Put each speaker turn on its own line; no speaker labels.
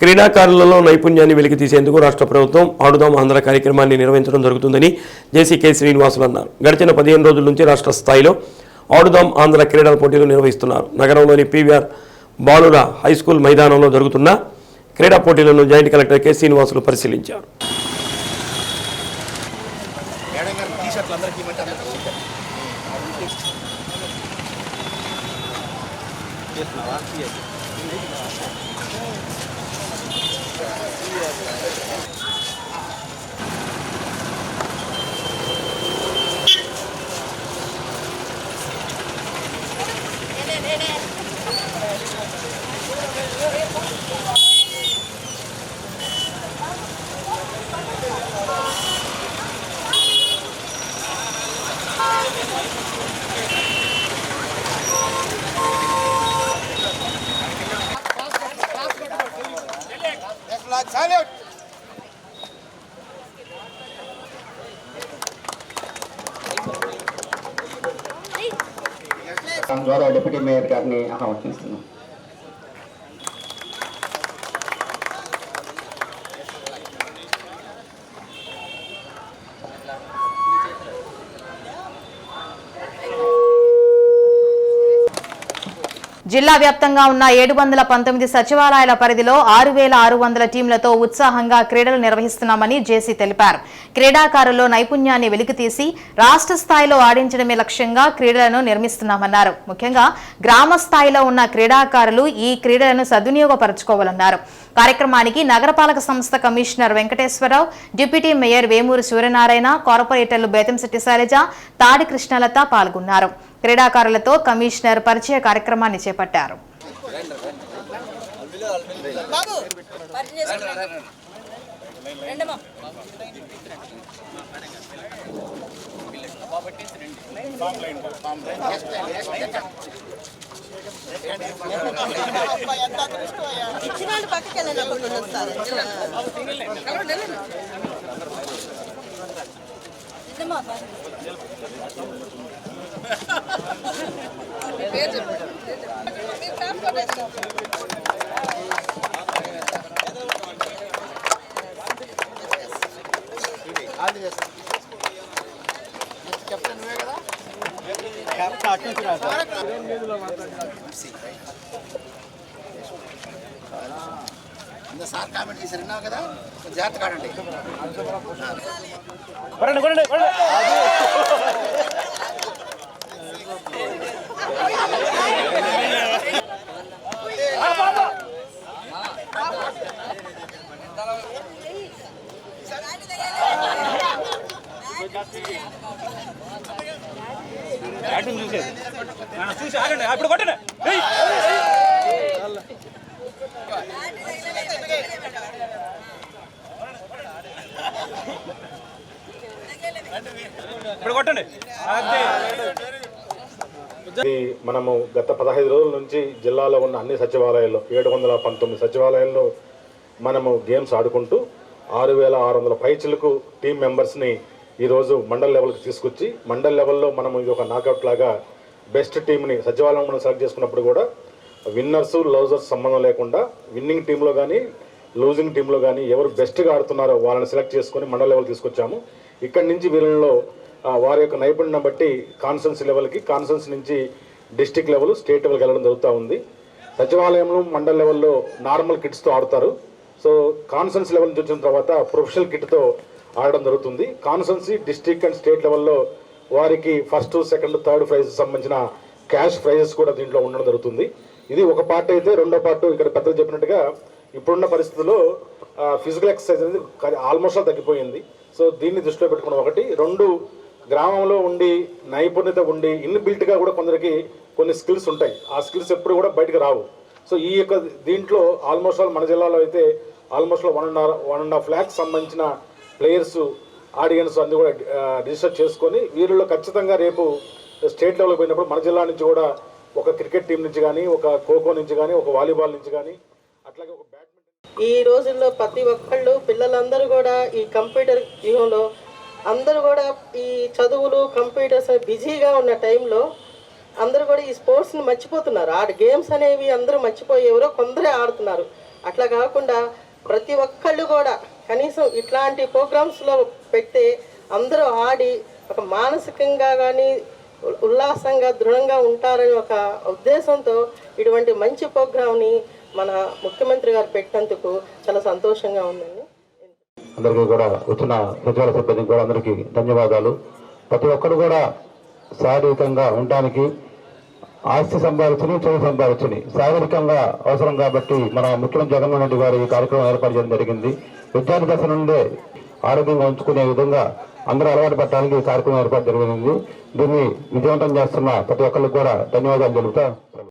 క్రీడాకారులలో నైపుణ్యాన్ని వెలికి తీసేందుకు రాష్ట్ర ప్రభుత్వం ఆడుదాం ఆంధ్ర కార్యక్రమాన్ని నిర్వహించడం జరుగుతుందని జేసీకే శ్రీనివాసులు అన్నారు. గడిచిన పదిహేను రోజుల నుంచి రాష్ట్ర స్థాయిలో ఆడుదాం ఆంధ్ర క్రీడల పోటీలు నిర్వహిస్తున్నారు. నగరంలోని పీవీఆర్ బాలుర హై స్కూల్ మైదానంలో జరుగుతున్న క్రీడా పోటీలను జాయింట్ కలెక్టర్ కె శ్రీనివాసులు పరిశీలించారు.
Madam Gracias.
గౌరవ డిప్యూటీ మేయర్ గారిని ఆహ్వానిస్తున్నాం
జిల్లా వ్యాప్తంగా ఉన్న ఏడు వందల పంతొమ్మిది సచివాలయాల పరిధిలో ఆరు వేల ఆరు వందల టీంలతో ఉత్సాహంగా క్రీడలు నిర్వహిస్తున్నామని జేసీ తెలిపారు. క్రీడాకారుల్లో నైపుణ్యాన్ని వెలికితీసి రాష్ట్ర స్థాయిలో ఆడించడమే లక్ష్యంగా క్రీడలను నిర్మిస్తున్నామన్నారు. ముఖ్యంగా గ్రామ స్థాయిలో ఉన్న క్రీడాకారులు ఈ క్రీడలను సద్వినియోగపరచుకోవాలన్నారు. కార్యక్రమానికి నగరపాలక సంస్థ commissioner Venkateswararao deputy mayor Vemuru Suryanarayana కార్పొరేటర్లు బేతంశెట్టి శైలజ తాడి కృష్ణలత పాల్గొన్నారు. క్రీడాకారులతో కమిషనర్ పరిచయ కార్యక్రమాన్ని చేపట్టారు.
ఇచ్చిన వాళ్ళు పక్కకి వెళ్ళండి కెప్టెన్ నుండి వస్తారు
కెప్టెన్ నువ్వే కదా అందరు సార్ కామెంట్ చేశారు విన్నావు కదా కొంచెం జాగ్రత్త కాడండి
ఇది మనము గత పదహైదు రోజుల నుంచి జిల్లాలో ఉన్న అన్ని సచివాలయాల్లో ఏడు వందల పంతొమ్మిది సచివాలయాల్లో మనము గేమ్స్ ఆడుకుంటూ ఆరు వేల ఆరు వందల పైచిలకు టీం మెంబర్స్ని ఈరోజు మండల్ లెవెల్కి తీసుకొచ్చి మండల్ లెవెల్లో మనము ఇది ఒక నాకౌట్ లాగా బెస్ట్ టీంని సచివాలయం మనం సెలెక్ట్ చేసుకున్నప్పుడు కూడా విన్నర్స్ లౌజర్స్ సంబంధం లేకుండా విన్నింగ్ టీంలో కానీ లూజింగ్ టీంలో కానీ ఎవరు బెస్ట్గా ఆడుతున్నారో వాళ్ళని సెలెక్ట్ చేసుకొని మండల్ లెవెల్ తీసుకొచ్చాము. ఇక్కడి నుంచి వీళ్ళలో వారి యొక్క నైపుణ్యం బట్టి కాన్ఫరెన్స్ లెవెల్కి కాన్ఫరెన్స్ నుంచి డిస్టిక్ లెవెల్ స్టేట్ లెవెల్కి వెళ్ళడం జరుగుతూ ఉంది. సచివాలయంలో మండల్ లెవెల్లో నార్మల్ కిట్స్తో ఆడతారు. సో కాన్ఫరెన్స్ లెవెల్ నుంచి వచ్చిన తర్వాత ప్రొఫెషనల్ కిట్తో ఆడడం జరుగుతుంది. కాన్ఫరెన్సీ డిస్టిక్ అండ్ స్టేట్ లెవెల్లో వారికి ఫస్ట్ సెకండ్ థర్డ్ ప్రైజ్ సంబంధించిన క్యాష్ ప్రైజెస్ కూడా దీంట్లో ఉండడం జరుగుతుంది. ఇది ఒక పార్ట్ అయితే రెండో పార్ట్ ఇక్కడ పెద్దలు చెప్పినట్టుగా ఇప్పుడున్న పరిస్థితుల్లో ఫిజికల్ ఎక్సర్సైజ్ అనేది ఆల్మోస్ట్ తగ్గిపోయింది. సో దీన్ని దృష్టిలో పెట్టుకున్న ఒకటి. రెండు గ్రామంలో ఉండి నైపుణ్యత ఉండి ఇన్బిల్ట్గా కూడా కొందరికి కొన్ని స్కిల్స్ ఉంటాయి. ఆ స్కిల్స్ ఎప్పుడు కూడా బయటకు రావు. సో ఈ యొక్క దీంట్లో ఆల్మోస్ట్ ఆల్ మన జిల్లాలో అయితే almost one and one and half lakhs సంబంధించిన ప్లేయర్స్ ఆడియన్స్ అన్ని కూడా రిజిస్టర్ చేసుకొని వీరిలో ఖచ్చితంగా రేపు స్టేట్ లెవెల్కి పోయినప్పుడు మన జిల్లా నుంచి కూడా ఒక క్రికెట్ టీం నుంచి కానీ ఒక ఖోఖో నుంచి కానీ ఒక వాలీబాల్ నుంచి కానీ అట్లాగే ఒక బ్యాడ్మింటన్
ఈ రోజుల్లో ప్రతి ఒక్కళ్ళు పిల్లలందరూ కూడా ఈ కంప్యూటర్ యుగంలో అందరూ కూడా ఈ చదువులు కంప్యూటర్స్ బిజీగా ఉన్న టైంలో అందరూ కూడా ఈ స్పోర్ట్స్ని మర్చిపోతున్నారు. ఆడ గేమ్స్ అనేవి అందరూ మర్చిపోయేవరో కొందరే ఆడుతున్నారు. అట్లా కాకుండా ప్రతి ఒక్కళ్ళు కూడా కనీసం ఇట్లాంటి ప్రోగ్రామ్స్లో పెడితే అందరూ ఆడి ఒక మానసికంగా కానీ ఉల్లాసంగా దృఢంగా ఉంటారని ఒక ఉద్దేశంతో ఇటువంటి మంచి ప్రోగ్రామ్ని మన ముఖ్యమంత్రి గారు పెట్టినందుకు చాలా సంతోషంగా ఉందండి.
అందరికీ కూడా వచ్చిన సచివాలయ సిబ్బందికి కూడా అందరికీ ధన్యవాదాలు. ప్రతి ఒక్కరు కూడా శారీరకంగా ఉండడానికి ఆస్తి సంపాదించని చదువు సంపాదించని శారీరకంగా అవసరం కాబట్టి మన ముఖ్యమంత్రి జగన్మోహన్ రెడ్డి గారు ఈ కార్యక్రమం ఏర్పాటు చేయడం జరిగింది. విద్యార్థి దశ నుండే ఆరోగ్యంగా ఉంచుకునే విధంగా అందరూ అలవాటు పట్టడానికి ఈ కార్యక్రమం ఏర్పాటు జరిగింది. దీన్ని విజయవంతం చేస్తున్న ప్రతి ఒక్కరికి కూడా ధన్యవాదాలు తెలుపుతా